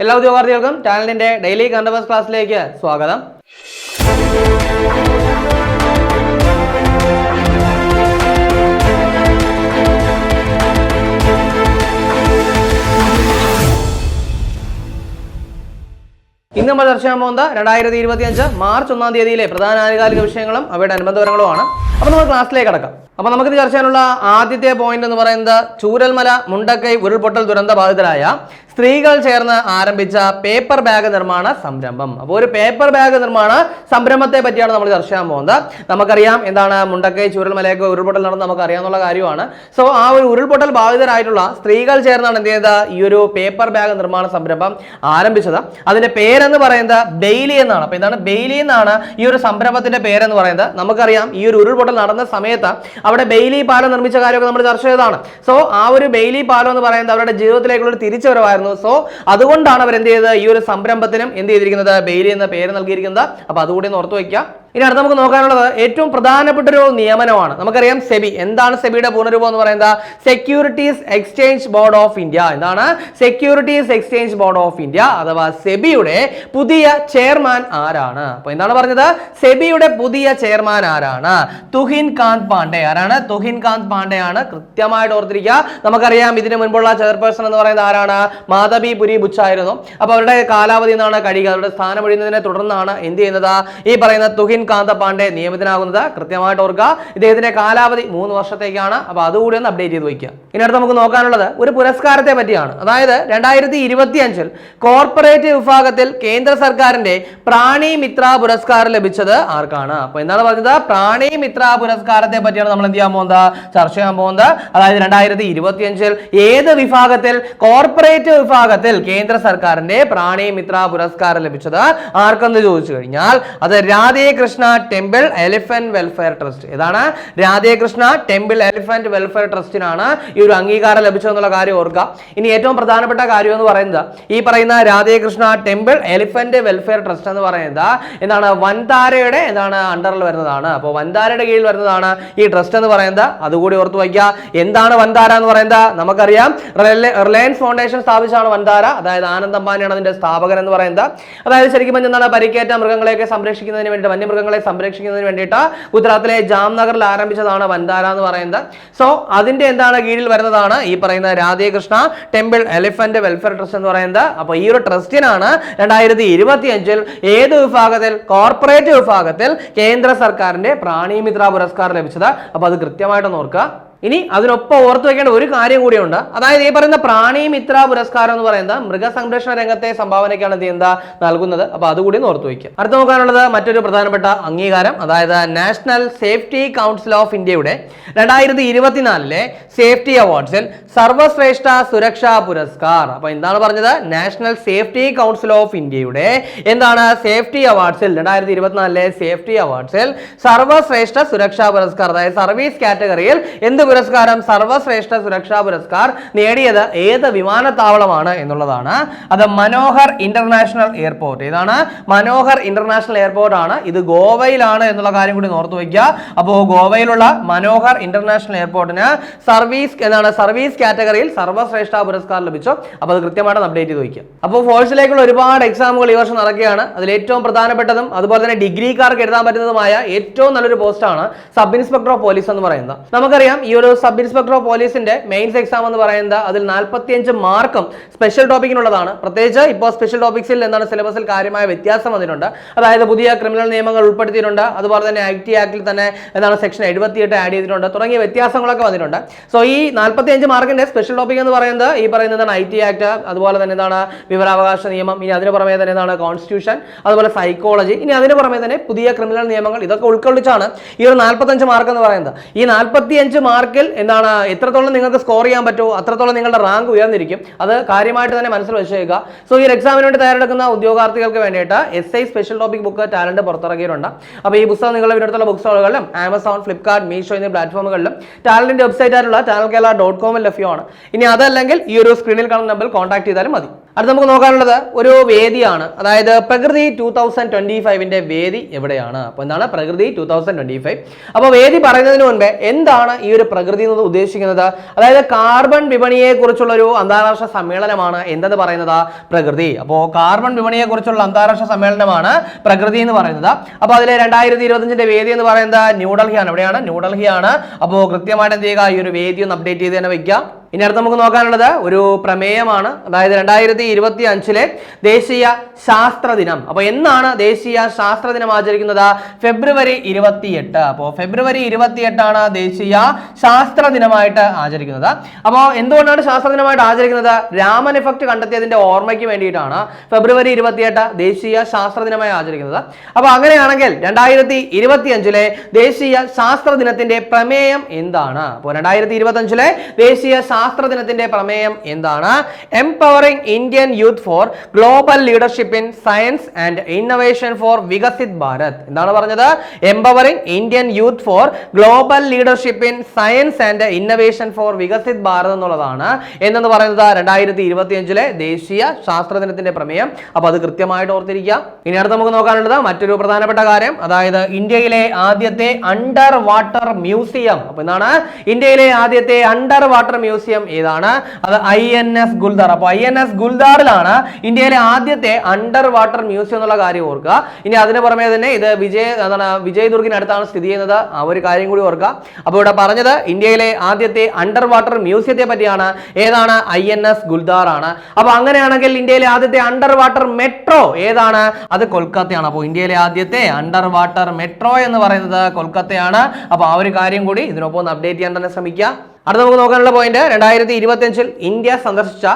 എല്ലാ ഉദ്യോഗാർത്ഥികൾക്കും ചാനലിന്റെ ഡെയിലി കണ്ടവേഴ്സ് ക്ലാസ്സിലേക്ക് സ്വാഗതം. ഇന്ന് നമ്മൾ ചർച്ച ചെയ്യാൻ പോകുന്നത് രണ്ടായിരത്തി ഇരുപത്തി അഞ്ച് മാർച്ച് ഒന്നാം തീയതിയിലെ പ്രധാന ആനുകാലിക വിഷയങ്ങളും അവയുടെ അനുബന്ധപരങ്ങളുമാണ്. അപ്പോൾ നമ്മൾ ക്ലാസ്സിലേക്ക് കടക്കാം. അപ്പോൾ നമുക്ക് ചർച്ച ചെയ്യാനുള്ള ആദ്യത്തെ പോയിന്റ് എന്ന് പറയുന്നത് ചൂരൽമല മുണ്ടക്കൈ ഉരുൾപൊട്ടൽ ദുരന്ത ബാധിതരായ സ്ത്രീകൾ ചേർന്ന് ആരംഭിച്ച പേപ്പർ ബാഗ് നിർമ്മാണ സംരംഭം. അപ്പോൾ ഒരു പേപ്പർ ബാഗ് നിർമ്മാണ സംരംഭത്തെ പറ്റിയാണ് നമ്മൾ ചർച്ച ചെയ്യാൻ പോകുന്നത്. നമുക്കറിയാം എന്താണ് മുണ്ടക്കൈ ചുരുൾമലയൊക്കെ ഉരുൾപൊട്ടൽ നടന്ന് നമുക്ക് അറിയാവുന്ന കാര്യമാണ്. സോ ആ ഒരു ഉരുൾപൊട്ടൽ ബാധിതരായിട്ടുള്ള സ്ത്രീകൾ ചേർന്നാണ് എന്ത് ചെയ്തത്? ഈ ഒരു പേപ്പർ ബാഗ് നിർമ്മാണ സംരംഭം ആരംഭിച്ചത്. അതിന്റെ പേരെന്ന് പറയുന്നത് ബെയിലി എന്നാണ്. അപ്പോൾ ഇതാണ് ബെയിലി എന്നാണ് ഈ ഒരു സംരംഭത്തിന്റെ പേരെന്ന് പറയുന്നത്. നമുക്കറിയാം ഈ ഒരു ഉരുൾപൊട്ടൽ നടന്ന സമയത്ത് അവിടെ ബെയിലി പാലം നിർമ്മിച്ച കാര്യമൊക്കെ നമ്മൾ ചർച്ച ചെയ്തതാണ്. സോ ആ ഒരു ബെയിലി പാലം എന്ന് പറയുന്നത് അവരുടെ ജീവിതത്തിലേക്കുള്ള ഒരു തിരിച്ചുവരവായിരുന്നു. സോ അതുകൊണ്ടാണ് അവർ എന്ത് ചെയ്തത്? ഈ ഒരു സംരംഭത്തിനും എന്ത് ചെയ്തിരിക്കുന്നത്? ബെയിലി എന്ന പേര് നൽകിയിരിക്കുന്നത്. അപ്പൊ അതുകൂടി ഒന്ന് ഓർത്ത് വയ്ക്കുക. ഇനി അടുത്ത് നമുക്ക് നോക്കാനുള്ളത് ഏറ്റവും പ്രധാനപ്പെട്ട ഒരു നിയമനമാണ്. നമുക്കറിയാം സെബി. എന്താണ് സെബിയുടെ പൂർണരൂപം എന്ന് പറയുന്നത്? Securities exchange board of India എന്താണ്? Securities exchange board of India അഥവാ സെബിയുടെ പുതിയ ചെയർമാൻ ആരാണ്? അപ്പൊ എന്താണ് പറഞ്ഞത്? സെബിയുടെ പുതിയ ചെയർമാൻ ആരാണ്? തുഹിൻ കാന്ത് പാണ്ഡെ. ആരാണ്? തുഹിൻ കാന്ത് പാണ്ഡെ ആണ് കൃത്യമായിട്ട് ഓർത്തിരിക്കുക. നമുക്കറിയാം ഇതിന് മുൻപുള്ള ചെയർപേഴ്സൺ എന്ന് പറയുന്നത് ആരാണ്? മാധവി പുരി ബുച്ചായിരുന്നു അപ്പൊ അവരുടെ കാലാവധി എന്നാണ് കഴിയുക. അവരുടെ സ്ഥാനം ഒഴിയുന്നതിനെ തുടർന്നാണ് എന്ത് ചെയ്യുന്നത്? ഈ പറയുന്ന തുഹിൻ കാന്ത പാണ്ഡെ നിയമിതനാകുന്നത്. കൃത്യമായിട്ട് ഓർക്കുക. ഇദ്ദേഹത്തിന്റെ കാലാവധി മൂന്ന് വർഷത്തേക്കാണ്. അപ്പൊ അതുകൂടി ഒന്ന് അപ്ഡേറ്റ് ചെയ്ത് വയ്ക്കുക. ഇനി അടുത്ത് നമുക്ക് നോക്കാനുള്ളത് ഒരു പുരസ്കാരത്തെ പറ്റിയാണ്. അതായത് രണ്ടായിരത്തി ഇരുപത്തി അഞ്ചിൽ കോർപ്പറേറ്റ് വിഭാഗത്തിൽ കേന്ദ്ര സർക്കാരിന്റെ പ്രാണി മിത്ര പുരസ്കാരം ലഭിച്ചത് ആർക്കാണ്? അപ്പൊ എന്താണ് പറഞ്ഞത്? പ്രാണി മിത്ര പുരസ്കാരത്തെ പറ്റിയാണ് നമ്മൾ എന്ത് ചെയ്യാൻ പോകുന്നത്? ചർച്ച ചെയ്യാൻ പോകുന്നത്. അതായത് രണ്ടായിരത്തി ഇരുപത്തി അഞ്ചിൽ ഏത് വിഭാഗത്തിൽ കോർപ്പറേറ്റ് വിഭാഗത്തിൽ കേന്ദ്ര സർക്കാരിന്റെ പ്രാണി മിത്ര പുരസ്കാരം ലഭിച്ചത്? ആർക്കെന്ന് ചോദിച്ചു കഴിഞ്ഞാൽ അത് Radhekrishna temple elephant welfare trust. ഏതാണ് രാധേകൃഷ്ണ ടെമ്പിൾ എലിഫന്റ് വെൽഫെയർ ട്രസ്റ്റിനാണ് ഈ ഒരു അംഗീകാരം ലഭിച്ചതെന്നുള്ള കാര്യം ഓർക്കുക. ഇനി ഏറ്റവും പ്രധാനപ്പെട്ട കാര്യം എന്ന് പറയുന്നത് ഈ പറയുന്ന Radhekrishna temple elephant welfare trust എന്ന് പറയുന്നത് എന്താണ് വൻതാരയുടെ എന്താണ് അണ്ടറിൽ വരുന്നതാണ്. അപ്പോൾ വൻതാരയുടെ കീഴിൽ വരുന്നതാണ് ഈ ട്രസ്റ്റ് എന്ന് പറയുന്നത്. അതുകൂടി ഓർത്ത് വയ്ക്കുക. എന്താണ് വൻതാര എന്ന് പറയുന്നത്? നമുക്കറിയാം. റിലയൻസ് ഫൗണ്ടേഷൻ സ്ഥാപിച്ചാണ് വൻതാര. അതായത് ആനന്ദ് അംബാനിയാണ് അതിന്റെ സ്ഥാപകൻ എന്ന് പറയുന്നത്. അതായത് ശരിക്കും എന്താണ് പരിക്കേറ്റ മൃഗങ്ങളെയൊക്കെ സംരക്ഷിക്കുന്നതിന് വേണ്ടി വന്യമൃഗങ്ങളെ സംരക്ഷിക്കുന്നതിന് വേണ്ടിയിട്ട് ഗുജറാത്തിലെ ജാംനഗറിൽ ആരംഭിച്ചതാണ് വന്താര എന്ന് പറയുന്നത്. സോ അതിന്റെ എന്താണ് കീഴിൽ വരുന്നതാണ് ഈ പറയുന്ന Radhekrishna temple elephant welfare trust എന്ന് പറയുന്നത്. അപ്പോൾ ഈ ഒരു ട്രസ്റ്റിനാണ് രണ്ടായിരത്തി ഇരുപത്തി അഞ്ചിൽ ഏത് വിഭാഗത്തിൽ കോർപ്പറേറ്റ് വിഭാഗത്തിൽ കേന്ദ്ര സർക്കാരിന്റെ പ്രാണിമിത്ര പുരസ്കാരം ലഭിച്ചത്. അപ്പോൾ അത് കൃത്യമായിട്ട് ഓർക്കുക. ഇനി അതിനൊപ്പം ഓർത്തു വെക്കേണ്ട ഒരു കാര്യം കൂടിയുണ്ട്. അതായത് ഈ പറയുന്ന പ്രാണി മിത്ര പുരസ്കാരം എന്ന് പറയുന്നത് മൃഗസംരക്ഷണ രംഗത്തെ സംഭാവനയ്ക്കാണ് എന്ത് നൽകുന്നത്. അപ്പൊ അതുകൂടി ഓർത്തു വയ്ക്കുക അടുത്ത നോക്കാനുള്ളത് മറ്റൊരു പ്രധാനപ്പെട്ട അംഗീകാരം അതായത് നാഷണൽ സേഫ്റ്റി കൗൺസിൽ ഓഫ് ഇന്ത്യയുടെ രണ്ടായിരത്തി ഇരുപത്തിനാലിലെ സേഫ്റ്റി അവാർഡ്സിൽ സർവശ്രേഷ്ഠ സുരക്ഷാ പുരസ്കാർ. അപ്പൊ എന്താണ് പറഞ്ഞത്? നാഷണൽ സേഫ്റ്റി കൗൺസിൽ ഓഫ് ഇന്ത്യയുടെ എന്താണ് സേഫ്റ്റി അവാർഡ്സിൽ രണ്ടായിരത്തി ഇരുപത്തിനാലിലെ സേഫ്റ്റി അവാർഡ്സിൽ സർവശ്രേഷ്ഠ സുരക്ഷാ പുരസ്കാർ അതായത് സർവീസ് കാറ്റഗറിയിൽ എന്ത് പുരസ്കാരം സർവശ്രേഷ്ഠ സുരക്ഷാ പുരസ്കാർ നേടിയത് ഏത് വിമാനത്താവളമാണ് എന്നുള്ളതാണ്. അത് മനോഹർ ഇന്റർനാഷണൽ എയർപോർട്ട്. ഏതാണ്? മനോഹർ ഇന്റർനാഷണൽ എയർപോർട്ട് ആണ് ഇത് ഗോവയിലാണ് എന്നുള്ള കാര്യം കൂടി ഓർത്തു വയ്ക്കുക. അപ്പോൾ ഗോവയിലുള്ള മനോഹർ ഇന്റർനാഷണൽ എയർപോർട്ടിന് സർവീസ് എന്താണ്? സർവീസ് കാറ്റഗറിയിൽ സർവശ്രേഷ്ഠ പുരസ്കാരം ലഭിച്ചു. അപ്പോൾ അത് കൃത്യമായിട്ട് അപ്ഡേറ്റ് ചെയ്ത് വയ്ക്കുക. അപ്പോൾ ഫോഴ്സിലേക്കുള്ള ഒരുപാട് എക്സാമുകൾ ഈ വർഷം നടക്കുകയാണ്. അതിൽ ഏറ്റവും പ്രധാനപ്പെട്ടതും അതുപോലെ തന്നെ ഡിഗ്രിക്കാർക്ക് എഴുതാൻ പറ്റുന്നതുമായ ഏറ്റവും നല്ലൊരു പോസ്റ്റാണ് സബ് ഇൻസ്പെക്ടർ ഓഫ് പോലീസ് എന്ന് പറയുന്നത്. നമുക്കറിയാം ഈ ഒരു സബ് ഇൻസ്പെക്ടർ ഓഫ് പോലീസിന്റെ മെയിൻസ് എക്സാം എന്ന് പറയുന്നത് അതിൽ നാൽപ്പത്തിയഞ്ച് മാർക്കും സ്പെഷ്യൽ ടോപ്പിക്കിനുള്ളതാണ് പ്രത്യേകിച്ച് ഇപ്പോൾ സ്പെഷ്യൽ ടോപ്പിക്സിൽ എന്താണ് സിലബസിൽ കാര്യമായ വ്യത്യാസം വന്നിട്ടുണ്ട്. അതായത് പുതിയ ക്രിമിനൽ നിയമങ്ങൾ ഉൾപ്പെടുത്തിയിട്ടുണ്ട്. അതുപോലെ തന്നെ ഐ ടി ആക്ടിൽ തന്നെ എന്താണ് സെക്ഷൻ എഴുപത്തിയെട്ട് ആഡ് ചെയ്തിട്ടുണ്ട്. തുടങ്ങിയ വ്യത്യാസങ്ങളൊക്കെ വന്നിട്ടുണ്ട്. സോ ഈ നാൽപ്പത്തിയഞ്ച് മാർക്കിന്റെ സ്പെഷ്യൽ ടോപ്പിക് എന്ന് പറയുന്നത് ഈ പറയുന്നതാണ് ഐ ടി ആക്ട് അതുപോലെ തന്നെ എന്താണ് വിവരാവകാശ നിയമം ഇനി അതിന് പുറമെ തന്നെ എന്താണ് കോൺസ്റ്റിറ്റ്യൂഷൻ അതുപോലെ സൈക്കോളജി ഇനി അതിന് പുറമെ തന്നെ പുതിയ ക്രിമിനൽ നിയമങ്ങൾ ഇതൊക്കെ ഉൾക്കൊള്ളിച്ചാണ് ഈ ഒരു നാൽപ്പത്തഞ്ച് മാർക്ക് എന്ന് പറയുന്നത്. ഈ നാൽപ്പത്തിയഞ്ച് മാർക്കിൽ എന്താണ് എത്രത്തോളം നിങ്ങൾക്ക് സ്കോർ ചെയ്യാൻ പറ്റുമോ അത്രത്തോളം നിങ്ങളുടെ റാങ്ക് ഉയർന്നിരിക്കും. അത് കാര്യമായിട്ട് തന്നെ മനസ്സിൽ വെച്ചേക്കുക. സോ ഈ എക്സാമിന് വേണ്ടി തയ്യാറെടുക്കുന്ന ഉദ്യോഗാർത്ഥികൾക്ക് വേണ്ടിയിട്ട് S I special topic book talent പുറത്തിറക്കിയിട്ടുണ്ട്. അപ്പോൾ ഈ പുസ്തകം നിങ്ങളുടെ വീടിനടുത്തുള്ള ബുക്ക് സ്റ്റോളുകളിലും ആമസോൺ ഫ്ലിപ്കാർട്ട് മീഷോ എന്നീ പ്ലാറ്റ്ഫോമുകളിലും ടാലന്റിന്റെ വെബ്സൈറ്റ് ആയിട്ടുള്ള ടാലൽ കേരള ഡോട്ട് കോമിൽ ലഭ്യമാണ്. ഇനി അതല്ലെങ്കിൽ ഈ ഒരു സ്ക്രീനിൽ കാണുന്ന നമ്പറിൽ കോൺടാക്ട് ചെയ്താലും മതി. അടുത്ത് നമുക്ക് നോക്കാനുള്ളത് ഒരു വേദിയാണ്. അതായത് പ്രകൃതി ടൂ തൗസൻഡ് ട്വന്റി ഫൈവിന്റെ വേദി എവിടെയാണ്? അപ്പോൾ എന്താണ് പ്രകൃതി ടൂ തൗസൻഡ് ട്വന്റി ഫൈവ് അപ്പോൾ വേദി പറയുന്നതിന് മുൻപേ എന്താണ് ഈ ഒരു പ്രകൃതി എന്ന് ഉദ്ദേശിക്കുന്നത്? അതായത് കാർബൺ വിപണിയെ കുറിച്ചുള്ള ഒരു അന്താരാഷ്ട്ര സമ്മേളനമാണ് എന്തെന്ന് പറയുന്നത്? പ്രകൃതി. അപ്പോൾ കാർബൺ വിപണിയെ കുറിച്ചുള്ള അന്താരാഷ്ട്ര സമ്മേളനമാണ് പ്രകൃതി എന്ന് പറയുന്നത്. അപ്പോൾ അതിലെ രണ്ടായിരത്തി ഇരുപത്തഞ്ചിന്റെ വേദി എന്ന് പറയുന്നത് ന്യൂഡൽഹിയാണ്. എവിടെയാണ്? ന്യൂഡൽഹിയാണ്. അപ്പോൾ കൃത്യമായിട്ട് എന്ത് ചെയ്യുക? ഈ ഒരു വേദി ഒന്ന് അപ്ഡേറ്റ് ചെയ്ത് തന്നെ വെക്കുക. ഇനി അടുത്ത് നമുക്ക് നോക്കാനുള്ളത് ഒരു പ്രമേയമാണ്. അതായത് രണ്ടായിരത്തി ഇരുപത്തി അഞ്ചിലെ ദേശീയ ശാസ്ത്ര ദിനം. അപ്പോൾ എന്നാണ് ദേശീയ ശാസ്ത്ര ദിനം ആചരിക്കുന്നത്? ഫെബ്രുവരി ഇരുപത്തിയെട്ട്. അപ്പോൾ ഫെബ്രുവരി ഇരുപത്തിയെട്ടാണ് ദേശീയ ശാസ്ത്ര ദിനമായിട്ട് ആചരിക്കുന്നത്. അപ്പോൾ എന്തുകൊണ്ടാണ് ശാസ്ത്ര ദിനമായിട്ട് ആചരിക്കുന്നത്? രാമൻ എഫക്ട് കണ്ടെത്തിയതിന്റെ ഓർമ്മയ്ക്ക് വേണ്ടിയിട്ടാണ് ഫെബ്രുവരി ഇരുപത്തിയെട്ട് ദേശീയ ശാസ്ത്ര ദിനമായി ആചരിക്കുന്നത്. അപ്പോൾ അങ്ങനെയാണെങ്കിൽ രണ്ടായിരത്തി ഇരുപത്തി അഞ്ചിലെ ദേശീയ ശാസ്ത്ര ദിനത്തിന്റെ പ്രമേയം എന്താണ്? അപ്പോൾ രണ്ടായിരത്തി ഇരുപത്തി അഞ്ചിലെ ദേശീയ ശാസ്ത്ര ദിനത്തിന്റെ പ്രമേയം എന്താണ്? Empowering Indian youth for global leadership in science and innovation for Viksit Bharat എന്താണ് പറഞ്ഞത്? Empowering Indian youth for global leadership in science and innovation for Viksit Bharat എന്നുള്ളതാണ്. എന്നെന്ന് പറയുന്നത്? രണ്ടായിരത്തി ഇരുപത്തി അഞ്ചിലെ ദേശീയ ശാസ്ത്ര ദിനത്തിന്റെ പ്രമേയം. അപ്പൊ അത് കൃത്യമായിട്ട് ഓർത്തിരിക്കുക. ഇനി അടുത്ത് നമുക്ക് നോക്കാനുള്ളത് മറ്റൊരു പ്രധാനപ്പെട്ട കാര്യം. അതായത് ഇന്ത്യയിലെ ആദ്യത്തെ അണ്ടർ വാട്ടർ മ്യൂസിയം അപ്പൊ എന്താണ്? ഇന്ത്യയിലെ ആദ്യത്തെ അണ്ടർ വാട്ടർ മ്യൂസിയം ഏതാണ്? അത് ഐ എൻ എസ് ഗുൽദാർ അപ്പൊ ഐ എൻ എസ് ഗുൽദാറിലാണ് ഇന്ത്യയിലെ ആദ്യത്തെ അണ്ടർ വാട്ടർ മ്യൂസിയം എന്നുള്ള കാര്യം ഓർക്കുക. ഇനി അതിന് പുറമെ തന്നെ ഇത് വിജയ് എന്താണ് വിജയ് ദുർഗിനടുത്താണ് സ്ഥിതി ചെയ്യുന്നത്. ആ ഒരു കാര്യം കൂടി ഓർക്കുക. അപ്പോൾ ഇവിടെ പറഞ്ഞത് ഇന്ത്യയിലെ ആദ്യത്തെ അണ്ടർ വാട്ടർ മ്യൂസിയത്തെ പറ്റിയാണ്. ഏതാണ്? ഐ എൻ എസ് ഗുൽദാർ ആണ് അപ്പൊ അങ്ങനെയാണെങ്കിൽ ഇന്ത്യയിലെ ആദ്യത്തെ അണ്ടർ വാട്ടർ മെട്രോ ഏതാണ്? അത് കൊൽക്കത്തയാണ്. അപ്പോൾ ഇന്ത്യയിലെ ആദ്യത്തെ അണ്ടർ വാട്ടർ മെട്രോ എന്ന് പറയുന്നത് കൊൽക്കത്തയാണ്. അപ്പോൾ ആ ഒരു കാര്യം കൂടി ഇതിനൊപ്പം ഒന്ന് അപ്ഡേറ്റ് ചെയ്യാൻ തന്നെ ശ്രമിക്കുക. അടുത്ത നമുക്ക് നോക്കാനുള്ള പോയിന്റ് രണ്ടായിരത്തി ഇരുപത്തിയഞ്ചിൽ ഇന്ത്യ സന്ദർശിച്ച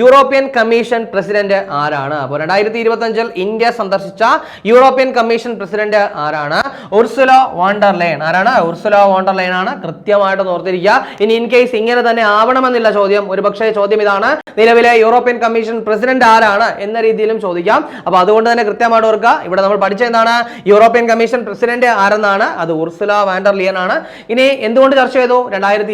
യൂറോപ്യൻ കമ്മീഷൻ പ്രസിഡന്റ് ആരാണ്? അപ്പോൾ രണ്ടായിരത്തി ഇരുപത്തിയഞ്ചിൽ ഇന്ത്യ സന്ദർശിച്ച യൂറോപ്യൻ കമ്മീഷൻ പ്രസിഡന്റ് ആരാണ്? Ursula von der Leyen. ആരാണ്? ഉർസുല വാണ്ടർലൈൻ ആണ്. കൃത്യമായിട്ട് ഓർത്തിരിക്കുക. ഇനി ഇൻ കേസ് ഇങ്ങനെ തന്നെ ആവണമെന്നില്ല ചോദ്യം. ഒരുപക്ഷെ ചോദ്യം ഇതാണ്. നിലവിലെ യൂറോപ്യൻ കമ്മീഷൻ പ്രസിഡന്റ് ആരാണ് എന്ന രീതിയിലും ചോദിക്കാം. അപ്പോൾ അതുകൊണ്ട് തന്നെ കൃത്യമായിട്ട് ഓർക്കുക. ഇവിടെ നമ്മൾ പഠിച്ച എന്താണ്? യൂറോപ്യൻ കമ്മീഷൻ പ്രസിഡന്റ് ആരെന്നാണ്? അത് ഉർസുല വാൻഡർലിയൻ ആണ്. ഇനി എന്തുകൊണ്ട് ചർച്ച ചെയ്തു? രണ്ടായിരത്തി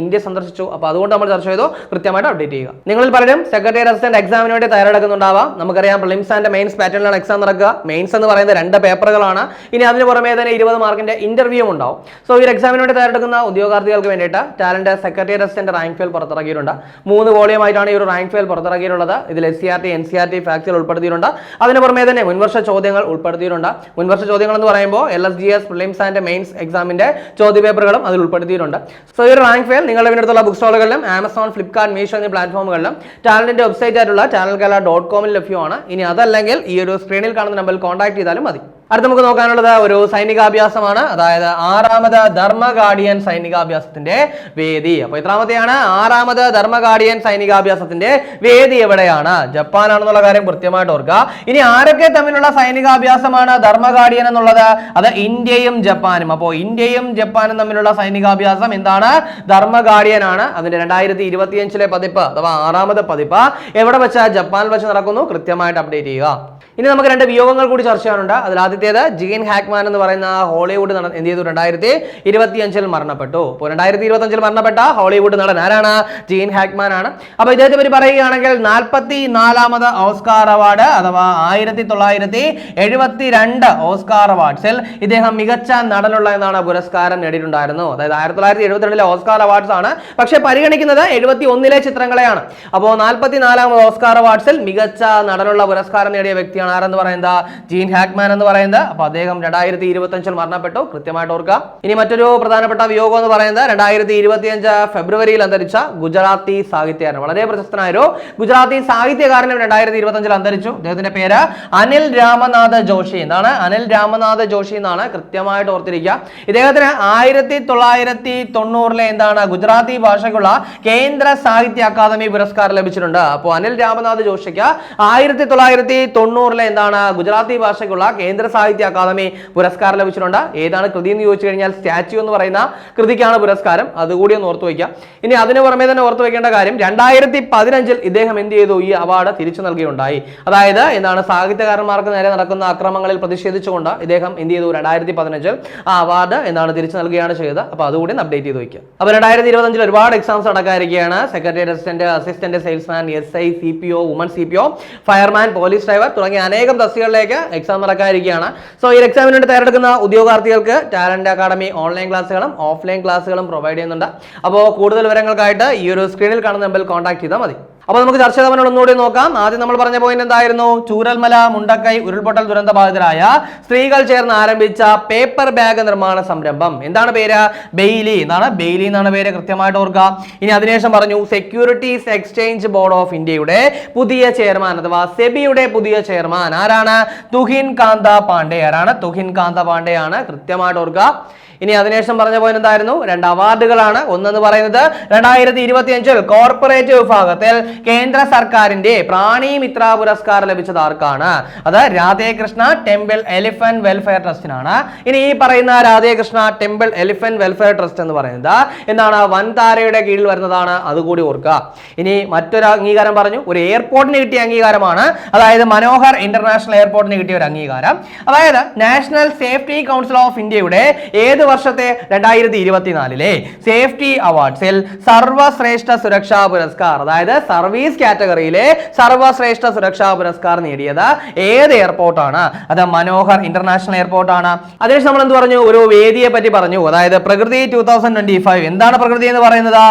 ഇന്ത്യ സന്ദർശിച്ചു. അപ്പോൾ അതുകൊണ്ട് നമ്മൾ ചർച്ച ചെയ്തോ. കൃത്യമായിട്ട് അപ്ഡേറ്റ് ചെയ്യുക. നിങ്ങളിൽ പലരും സെക്രട്ടറി അസിസ്റ്റന്റ് എക്സാമിന് വേണ്ടി തയ്യാറെടുക്കുന്നുണ്ടാവാം. നമുക്കറിയാം പ്ലിംസ് ആൻഡ് മെയിൻസ് പാറ്റേണിലാണ് എക്സാം നടക്കുക. മെയിൻസ് എന്ന് പറയുന്നത് രണ്ട് പേപ്പറുകളാണ് ഇനി അതിന് പുറമേ തന്നെ ഇരുപത് മാർക്കിന്റെ ഇന്റർവ്യൂ ഉണ്ടാവും. സോ ഈ ഒരു എക്സാമിന് വേണ്ടി തയ്യാറെടുക്കുന്ന ഉദ്യോഗാർത്ഥികൾക്ക് വേണ്ടിയിട്ട് talent secretary assistant rank file പുറത്തിറക്കിയിട്ടുണ്ട്. മൂന്ന് വോളിയം ആയിട്ടാണ് ഈ ഒരു റാങ്ക് ഫയൽ പുറത്തിറക്കിയിട്ടുള്ളത്. ഇതിൽ S C R T N C R T ഫാക്ടുകൾ ഉൾപ്പെടുത്തിയിട്ടുണ്ട്. അതിന് പുറമേ തന്നെ മുൻവർഷ ചോദ്യങ്ങൾ ഉൾപ്പെടുത്തിയിട്ടുണ്ട്. മുൻവർഷ ചോദ്യങ്ങൾ എന്ന് പറയുമ്പോൾ L S G S prelims and mains എക്സാമിന്റെ ചോദ്യപേപ്പറുകളും അതിൽ ഉൾപ്പെടുത്തിയിട്ടുണ്ട്. സോ ഈ ഒരു റാങ്ക് ഫെയിൽ നിങ്ങളുടെ അടുത്തുള്ള ബുക്ക് സ്റ്റോളുകളിലും ആമസോൺ ഫ്ലിപ്കാർട്ട് മീഷോ എന്നീ പ്ലാറ്റ്ഫോമുകളിലും ചാനലിന്റെ വെബ്സൈറ്റ് ആയിട്ടുള്ള ചാനൽ കല ഡോട്ട് കോമിൽ ലഭ്യമാണ്. ഇനി അതല്ലെങ്കിൽ ഈ ഒരു സ്ക്രീനിൽ കാണുന്ന നമ്പറിൽ കോൺടാക്ട് ചെയ്താലും മതി. അടുത്ത നമുക്ക് നോക്കാനുള്ളത് ഒരു സൈനികാഭ്യാസമാണ്. അതായത് ആറാമത് ധർമ്മ ഗാർഡിയൻ സൈനികാഭ്യാസത്തിന്റെ വേദി. അപ്പൊ എത്രാമത്തെയാണ് ആറാമത് ധർമ്മ ഗാർഡിയൻ സൈനികാഭ്യാസത്തിന്റെ വേദി എവിടെയാണ്? ജപ്പാനാണെന്നുള്ള കാര്യം കൃത്യമായിട്ട് ഓർക്കുക. ഇനി ആരൊക്കെ തമ്മിലുള്ള സൈനികാഭ്യാസമാണ് ധർമ്മ ഗാർഡിയൻ എന്നുള്ളത്? അത് ഇന്ത്യയും ജപ്പാനും. അപ്പോൾ ഇന്ത്യയും ജപ്പാനും തമ്മിലുള്ള സൈനികാഭ്യാസം എന്താണ്? ധർമ്മ ഗാർഡിയൻ ആണ്. അതിന്റെ രണ്ടായിരത്തി ഇരുപത്തിയഞ്ചിലെ പതിപ്പ് അഥവാ ആറാമത് പതിപ്പ് എവിടെ വെച്ചാൽ ജപ്പാനിൽ വെച്ച് നടക്കുന്നു? കൃത്യമായിട്ട് അപ്ഡേറ്റ് ചെയ്യുക. ഇനി നമുക്ക് രണ്ട് വിയോഗങ്ങൾ കൂടി ചർച്ച ചെയ്യാനുണ്ട്. അതിൽ ആദ്യത്തേത് ജീൻ ഹാക്മാൻ എന്ന് പറയുന്ന ഹോളിവുഡ് നടൻ എന്ത് ചെയ്തു? രണ്ടായിരത്തി ഇരുപത്തി അഞ്ചിൽ മരണപ്പെട്ടു. അപ്പോൾ രണ്ടായിരത്തി ഇരുപത്തി അഞ്ചിൽ മരണപ്പെട്ട ഹോളിവുഡ് നടൻ ആരാണ്? ജീൻ ഹാക്മാൻ ആണ്. അപ്പോൾ ഇദ്ദേഹത്തെ പറ്റി പറയുകയാണെങ്കിൽ നാൽപ്പത്തി നാലാമത് ഓസ്കാർ അവാർഡ് അഥവാ ആയിരത്തി തൊള്ളായിരത്തി എഴുപത്തി രണ്ട് ഓസ്കാർ അവാർഡ്സിൽ ഇദ്ദേഹം മികച്ച നടനുള്ള എന്നാണ് പുരസ്കാരം നേടിയിട്ടുണ്ടായിരുന്നു. അതായത് ആയിരത്തി തൊള്ളായിരത്തി എഴുപത്തിരണ്ടിലെ ഓസ്കാർ അവാർഡ്സ് ആണ്. പക്ഷേ പരിഗണിക്കുന്നത് എഴുപത്തി ഒന്നിലെ ചിത്രങ്ങളെയാണ്. അപ്പോൾ നാൽപ്പത്തി നാലാമത് ഓസ്കാർ അവാർഡ്സിൽ മികച്ച നടനുള്ള പുരസ്കാരം നേടിയ വ്യക്തിയാണ് ആരെന്ന് പറയുന്നത് ജീൻ ഹാക്മാൻ എന്ന് പറയുന്നത്. അപ്പൊ അദ്ദേഹം രണ്ടായിരത്തി ഇരുപത്തി മരണപ്പെട്ടു. കൃത്യമായിട്ട് ഓർക്കുക. ഇനി മറ്റൊരു പ്രധാനപ്പെട്ട വിയോഗം എന്ന് പറയുന്നത് രണ്ടായിരത്തി ഇരുപത്തി അഞ്ച് ഫെബ്രുവരിയിൽ അന്തരിച്ച ഗുജറാത്തി സാഹിത്യകാരൻ. വളരെ പ്രശസ്തനായ ഒരു ഗുജറാത്തി സാഹിത്യകാരനും രണ്ടായിരത്തി ഇരുപത്തി അഞ്ചിൽ അന്തരിച്ചു. അദ്ദേഹത്തിന്റെ പേര് അനിൽ രാമനാഥ ജോഷി എന്താണ് അനിൽ രാമനാഥ ജോഷി എന്നാണ് കൃത്യമായിട്ട് ഓർത്തിരിക്കുക. ഇദ്ദേഹത്തിന് ആയിരത്തി തൊള്ളായിരത്തി തൊണ്ണൂറിലെ എന്താണ് ഗുജറാത്തി ഭാഷയ്ക്കുള്ള കേന്ദ്ര സാഹിത്യ അക്കാദമി പുരസ്കാരം ലഭിച്ചിട്ടുണ്ട്. അപ്പോൾ അനിൽ രാമനാഥ് ജോഷിക്ക് ആയിരത്തി തൊള്ളായിരത്തി തൊണ്ണൂറിലെ തൊണ്ണൂറിലെ എന്താണ് ഗുജറാത്തി ഭാഷയ്ക്കുള്ള കേന്ദ്ര സാഹിത്യ അക്കാദമി പുരസ്കാരം ലഭിച്ചിട്ടുണ്ട്. ഏതാണ് കൃതി എന്ന് ചോദിച്ചു കഴിഞ്ഞാൽ സ്റ്റാച്യു എന്ന് പറയുന്ന കൃതിക്കാണ് പുരസ്കാരം. അതുകൂടി ഒന്ന് ഓർത്തു വയ്ക്കുക ഇനി അതിന് പുറമെ തന്നെ ഓർത്തു വെക്കേണ്ട കാര്യം രണ്ടായിരത്തി പതിനഞ്ചിൽ ഇദ്ദേഹം എന്ത് ചെയ്തു? ഈ അവാർഡ് തിരിച്ചു നൽകുകയുണ്ടായി അതായത് എന്താണ് സാഹിത്യകാരന്മാർക്ക് നേരെ നടക്കുന്ന അക്രമങ്ങളിൽ പ്രതിഷേധിച്ചുകൊണ്ട് ഇദ്ദേഹം എന്ത് ചെയ്തു? രണ്ടായിരത്തി പതിനഞ്ചിൽ ആ അവാർഡ് എന്താണ് തിരിച്ചു നൽകുകയാണ് ചെയ്തത്. അപ്പോൾ അതുകൂടി അപ്ഡേറ്റ് ചെയ്ത് വയ്ക്കുക അപ്പോൾ രണ്ടായിരത്തി ഇരുപത്തഞ്ചിൽ ഒരുപാട് exams നടക്കാതിരിക്കുകയാണ് secretary assistant assistant salesman S I C P O woman C P O fireman police driver തുടങ്ങിയ അനേകം തസ്തികളിലേക്ക് എക്സാം നടക്കാതിരിക്കുകയാണ് സോ ഈ എക്സാമിന് വേണ്ടി തയ്യാറെടുക്കുന്ന ഉദ്യോഗാർത്ഥികൾക്ക് ടാലന്റ് അക്കാഡമി ഓൺലൈൻ ക്ലാസ്സുകളും ഓഫ്ലൈൻ ക്ലാസ്സുകളും പ്രൊവൈഡ് ചെയ്യുന്നുണ്ട്. അപ്പോൾ കൂടുതൽ വിവരങ്ങൾക്കായിട്ട് ഈ ഒരു സ്ക്രീനിൽ കാണുന്ന നമ്പറിൽ കോൺടാക്ട് ചെയ്താൽ മതി. അപ്പോൾ നമുക്ക് ചർച്ച ചെയ്ത ഒന്നുകൂടി നോക്കാം. ആദ്യം നമ്മൾ പറഞ്ഞ പോയിന്റ് എന്തായിരുന്നു? ചൂരൽമല മുണ്ടക്കൈ ഉരുൾപൊട്ടൽ ദുരന്ത ബാധിതരായ സ്ത്രീകൾ ചേർന്ന് ആരംഭിച്ച പേപ്പർ ബാഗ് നിർമ്മാണ സംരംഭം. എന്താണ് പേര്? ബെയിലി. എന്നാണ് ബെയിലി എന്നാണ് പേര് കൃത്യമായിട്ട് ഓർക്കുക. ഇനി അതിനുശേഷം പറഞ്ഞു സെക്യൂരിറ്റീസ് എക്സ്ചേഞ്ച് ബോർഡ് ഓഫ് ഇന്ത്യയുടെ പുതിയ ചെയർമാൻ അഥവാ സെബിയുടെ പുതിയ ചെയർമാൻ ആരാണ്? തുഹിൻ കാന്ത പാണ്ഡെ. ആരാണ്? തുഹിൻ കാന്ത പാണ്ഡെ ആണ് കൃത്യമായിട്ട് ഓർക്കുക. ഇനി അതിനുശേഷം പറഞ്ഞ പോയിന്റ് എന്തായിരുന്നു? രണ്ട് അവാർഡുകളാണ്. ഒന്നെന്ന് പറയുന്നത് രണ്ടായിരത്തി ഇരുപത്തി അഞ്ചിൽ കോർപ്പറേറ്റ് വിഭാഗത്തിൽ കേന്ദ്ര സർക്കാരിന്റെ പ്രാണി മിത്ര പുരസ്കാരം ലഭിച്ചത് ആർക്കാണ്? അത് രാധേകൃഷ്ണ ടെമ്പിൾ എലിഫന്റ് വെൽഫെയർ ട്രസ്റ്റിനാണ്. ഇനി ഈ പറയുന്ന Radhe Krishna temple elephant welfare trust എന്ന് പറയുന്നത് എന്താണ്? വൻതാരയുടെ കീഴിൽ വരുന്നതാണ്. അതുകൂടി ഓർക്കുക. ഇനി മറ്റൊരു അംഗീകാരം പറഞ്ഞു. ഒരു എയർപോർട്ടിന് കിട്ടിയ അംഗീകാരമാണ്. അതായത് മനോഹർ ഇന്റർനാഷണൽ എയർപോർട്ടിന് കിട്ടിയ ഒരു അംഗീകാരം. അതായത് നാഷണൽ സേഫ്റ്റി കൗൺസിൽ ഓഫ് ഇന്ത്യയുടെ ഏത് വർഷത്തെ രണ്ടായിരത്തി ഇരുപത്തിനാലിലെ സേഫ്റ്റി അവാർഡ്സിൽ സർവശ്രേഷ്ഠ സുരക്ഷാ പുരസ്കാർ അതായത് സർവീസ് കാറ്റഗറിയിലെ സർവശ്രേഷ്ഠ സുരക്ഷാ പുരസ്കാർ നേടിയത് ഏത് എയർപോർട്ടാണ്? അത് മനോഹർ ഇന്റർനാഷണൽ എയർപോർട്ടാണ്. അതിനുശേഷം നമ്മൾ എന്ത് പറഞ്ഞു? ഒരു വേദിയെ പറ്റി പറഞ്ഞു. അതായത് പ്രകൃതി ടൂ തൗസൻഡ് ട്വന്റി ഫൈവ് എന്താണ് പ്രകൃതി എന്ന് പറയുന്നത്?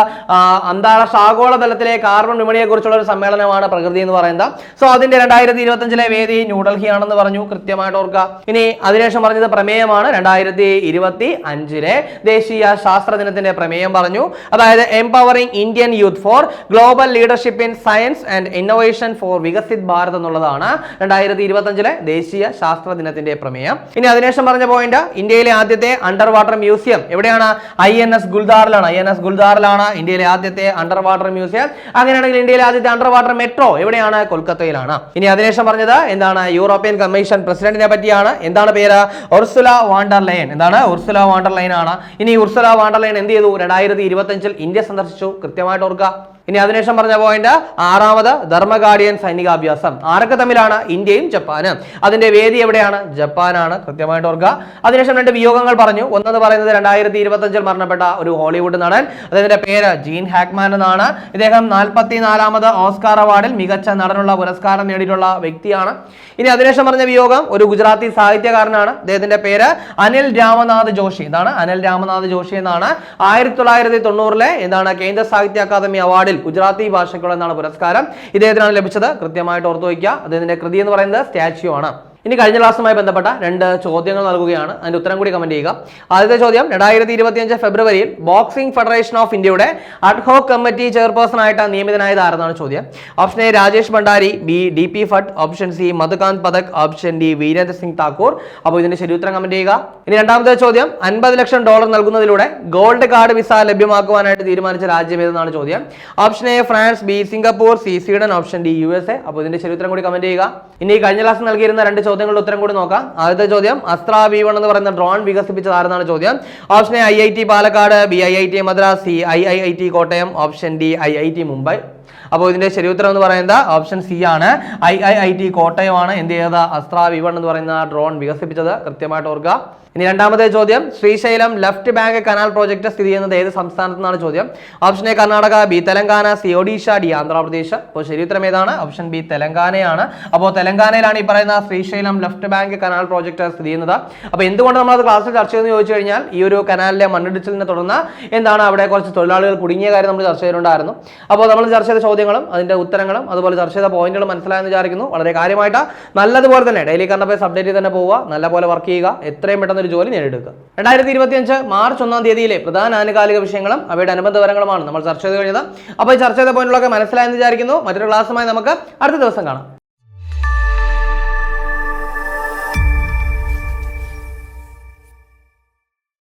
അന്താരാഷ്ട്ര ആഗോളതലത്തിലെ കാർബൺ വിപണിയെ കുറിച്ചുള്ള ഒരു സമ്മേളനമാണ് പ്രകൃതി എന്ന് പറയുന്നത്. സോ അതിന്റെ രണ്ടായിരത്തി ഇരുപത്തിയഞ്ചിലെ വേദി ന്യൂഡൽഹി ആണെന്ന് പറഞ്ഞു. കൃത്യമായിട്ട് ഓർക്കുക. ഇനി അതിനുശേഷം പറഞ്ഞത് പ്രമേയമാണ്. രണ്ടായിരത്തി ഇരുപത്തി അഞ്ചിലെ ദേശീയ ശാസ്ത്ര ദിനത്തിന്റെ പ്രമേയം പറഞ്ഞു. അതായത് empowering Indian youth for global leadership in science and innovation for Viksit Bharat എന്നുള്ളതാണ് രണ്ടായിരത്തി ഇരുപത്തി അഞ്ചിലെ ദേശീയ ശാസ്ത്ര ദിനത്തിന്റെ പ്രമേയം. ഇനി അതിനുശേഷം പറഞ്ഞ പോയിന്റ് ഇന്ത്യയിലെ ആദ്യത്തെ അണ്ടർ വാട്ടർ മ്യൂസിയം എവിടെയാണ്? ഐ എൻ എസ് ഗുൽദാറിലാണ്. ഐ എൻ എസ് ഗുൽദാറിലാണ് ഇന്ത്യയിലെ ആദ്യത്തെ അണ്ടർ വാട്ടർ മ്യൂസിയം അങ്ങനെയാണെങ്കിൽ ഇന്ത്യയിലെ ആദ്യത്തെ അണ്ടർ വാട്ടർ മെട്രോ എവിടെയാണ്? കൊൽക്കത്തയിലാണ്. ഇനി അതിനുശേഷം പറഞ്ഞത് എന്താണ്? യൂറോപ്യൻ കമ്മീഷൻ പ്രസിഡന്റിനെ പറ്റിയാണ്. എന്താണ് പേര്? ഉർസുല വാണ്ടർ ലയൻ എന്താണ്? ഉർസുല വാണ്ടർ ലൈൻ ആണ് ഇനി ഉർസല വാണ്ടർലൈൻ എന്ത് ചെയ്തു? രണ്ടായിരത്തി ഇരുപത്തഞ്ചിൽ ഇന്ത്യ സന്ദർശിച്ചു. കൃത്യമായിട്ട് ഓർക്കുക. ഇനി അതിനുശേഷം പറഞ്ഞ പോയിന്റ് ആറാമത് ധർമ്മഗാർഡിയൻ സൈനികാഭ്യാസം. ആരൊക്കെ തമ്മിലാണ്? ഇന്ത്യയും ജപ്പാനും. അതിന്റെ വേദി എവിടെയാണ്? ജപ്പാനാണ്. കൃത്യമായിട്ട് ഓർക്കുക. അതിനുശേഷം രണ്ട് വിയോഗങ്ങൾ പറഞ്ഞു. ഒന്നെന്ന് പറയുന്നത് രണ്ടായിരത്തി ഇരുപത്തഞ്ചിൽ മരണപ്പെട്ട ഒരു ഹോളിവുഡ് നടൻ. അദ്ദേഹത്തിന്റെ പേര് ജീൻ ഹാക്മാൻ എന്നാണ്. ഇദ്ദേഹം നാൽപ്പത്തി നാലാമത് ഓസ്കാർ അവാർഡിൽ മികച്ച നടനുള്ള പുരസ്കാരം നേടിയിട്ടുള്ള വ്യക്തിയാണ്. ഇനി അതിനുശേഷം പറഞ്ഞ വിയോഗം ഒരു ഗുജറാത്തി സാഹിത്യകാരനാണ്. അദ്ദേഹത്തിന്റെ പേര് അനിൽ രാമനാഥ് ജോഷി. ഇതാണ് അനിൽ രാമനാഥ് ജോഷി എന്നാണ്. ആയിരത്തി തൊള്ളായിരത്തി തൊണ്ണൂറിലെ എന്താണ്? കേന്ദ്ര സാഹിത്യ അക്കാദമി അവാർഡിൽ ഗുജറാത്തി ഭാഷയ്ക്കുള്ള എന്നാണ് പുരസ്കാരം. ഇദ്ദേഹത്തിനാണ് ലഭിച്ചത്. കൃത്യമായിട്ട് ഓർത്തു വയ്ക്കുക. അദ്ദേഹത്തിന്റെ കൃതി എന്ന് പറയുന്നത് സ്റ്റാച്യു ആണ്. ഇനി കഴിഞ്ഞ ക്ലാസ്സുമായി ബന്ധപ്പെട്ട രണ്ട് ചോദ്യങ്ങൾ നൽകുകയാണ്. അതിന്റെ ഉത്തരം കൂടി കമന്റ് ചെയ്യുക. ആദ്യത്തെ ചോദ്യം രണ്ടായിരത്തി ഇരുപത്തിയഞ്ച് ഫെബ്രുവരിയിൽ ബോക്സിംഗ് ഫെഡറേഷൻ ഓഫ് ഇന്ത്യയുടെ അഡ്ഹോക്ക് കമ്മിറ്റി ചെയർപേഴ്സൺ ആയിട്ട് നിയമിതനായത് ആരെന്നാണ് ചോദ്യം. Option A Rajesh Bhandari. B D P Bhatt option C Madhukant Pathak option D Virendra Singh Thakur. അപ്പോൾ ഇതിന്റെ ശരി ഉത്തരം കമന്റ് ചെയ്യുക. ഇനി രണ്ടാമത്തെ ചോദ്യം അൻപത് ലക്ഷം ഡോളർ നൽകുന്നതിലൂടെ ഗോൾഡ് കാർഡ് വിസ ലഭ്യമാക്കുവാനായിട്ട് തീരുമാനിച്ച രാജ്യം ഏതെന്നാണ് ചോദ്യം. Option A France. B Singapore. C Sweden. Option D U S A. അപ്പോൾ ഇതിന്റെ ശരി ഉത്തരം കൂടി കമന്റ് ചെയ്യുക. ഇനി കഴിഞ്ഞ ക്ലാസ് നൽകിയിരുന്ന രണ്ട് ചോദ്യങ്ങളുടെ ഉത്തരം കൂടി നോക്കാം. ആദ്യത്തെ ചോദ്യം അസ്ത്ര എന്ന് പറയുന്ന ഡ്രോൺ വികസിപ്പിച്ചത് ആരെന്നാണ് ചോദ്യം. Option A I I T Palakkad B I I T Madras C I I I T Kottayam option D I I T Mumbai. അപ്പോൾ ഇതിന്റെ ശരി ഉത്തരം എന്ന് പറയുന്നത് ഓപ്ഷൻ സി ആണ്. ഐ ഐ ഐ ടി കോട്ടയമാണ്. എന്ത് ചെയ്തത്? അസ്ത്ര വി എന്ന് പറയുന്ന ഡ്രോൺ വികസിപ്പിച്ചത്. കൃത്യമായിട്ട് ഓർക്കുക. ഇനി രണ്ടാമത്തെ ചോദ്യം Srisailam left bank canal project സ്ഥിതി ചെയ്യുന്നത് ഏത് സംസ്ഥാനത്ത് നിന്നാണ് ചോദ്യം? Option A Karnataka B Telangana C Odisha D Andhra Pradesh. അപ്പോൾ ശരി ഉത്തരം ഏതാണ്? ഓപ്ഷൻ ബി തെലങ്കാനയാണ്. അപ്പോൾ തെലങ്കാനയിലാണ് ഈ പറയുന്ന Srisailam left bank canal project സ്ഥിതി ചെയ്യുന്നത്. അപ്പോൾ എന്തുകൊണ്ട് നമ്മൾ അത് ക്ലാസ്സിൽ ചർച്ച ചെയ്യുന്നത് ചോദിച്ചു കഴിഞ്ഞാൽ ഈ ഒരു കനാലിലെ മണ്ണിടിച്ചിലിനെ തുടർന്ന് എന്താണ് അവിടെ കുറച്ച് തൊഴിലാളികൾ കുടുങ്ങിയ കാര്യം നമ്മൾ ചർച്ച ചെയ്തിട്ടുണ്ടായിരുന്നു. അപ്പോൾ നമ്മൾ ചർച്ച ചെയ്ത ചോദ്യങ്ങളും അതിന്റെ ഉത്തരങ്ങളും അതുപോലെ ചർച്ച ചെയ്ത പോയിന്റുകളും മനസ്സിലായെന്ന് വിചാരിക്കുന്നു. വളരെ കാര്യമായിട്ട് നല്ലതുപോലെ തന്നെ ഡെയിലി കണ്ടപ്പോൾ അപ്ഡേറ്റ് ചെയ്ത് തന്നെ പോവുക നല്ലപോലെ വർക്ക് ചെയ്യുക എത്രയും പെട്ടെന്ന് ഒരു ജോലി നേടിയെടുക്കുക. രണ്ടായിരത്തി ഇരുപത്തി അഞ്ച് മാർച്ച് ഒന്നാം തീയതിയിലെ പ്രധാന ആനുകാലിക വിഷയങ്ങളും അവയുടെ അനുബന്ധ വിവരങ്ങളുമാണ് നമ്മൾ ചർച്ച ചെയ്ത് കഴിഞ്ഞത്. അപ്പോൾ ചർച്ച ചെയ്ത പോയിന്റുകളൊക്കെ മനസ്സിലായെന്ന് വിചാരിക്കുന്നു. മറ്റൊരു ക്ലാസ്സുമായി നമുക്ക് അടുത്ത ദിവസം കാണാം.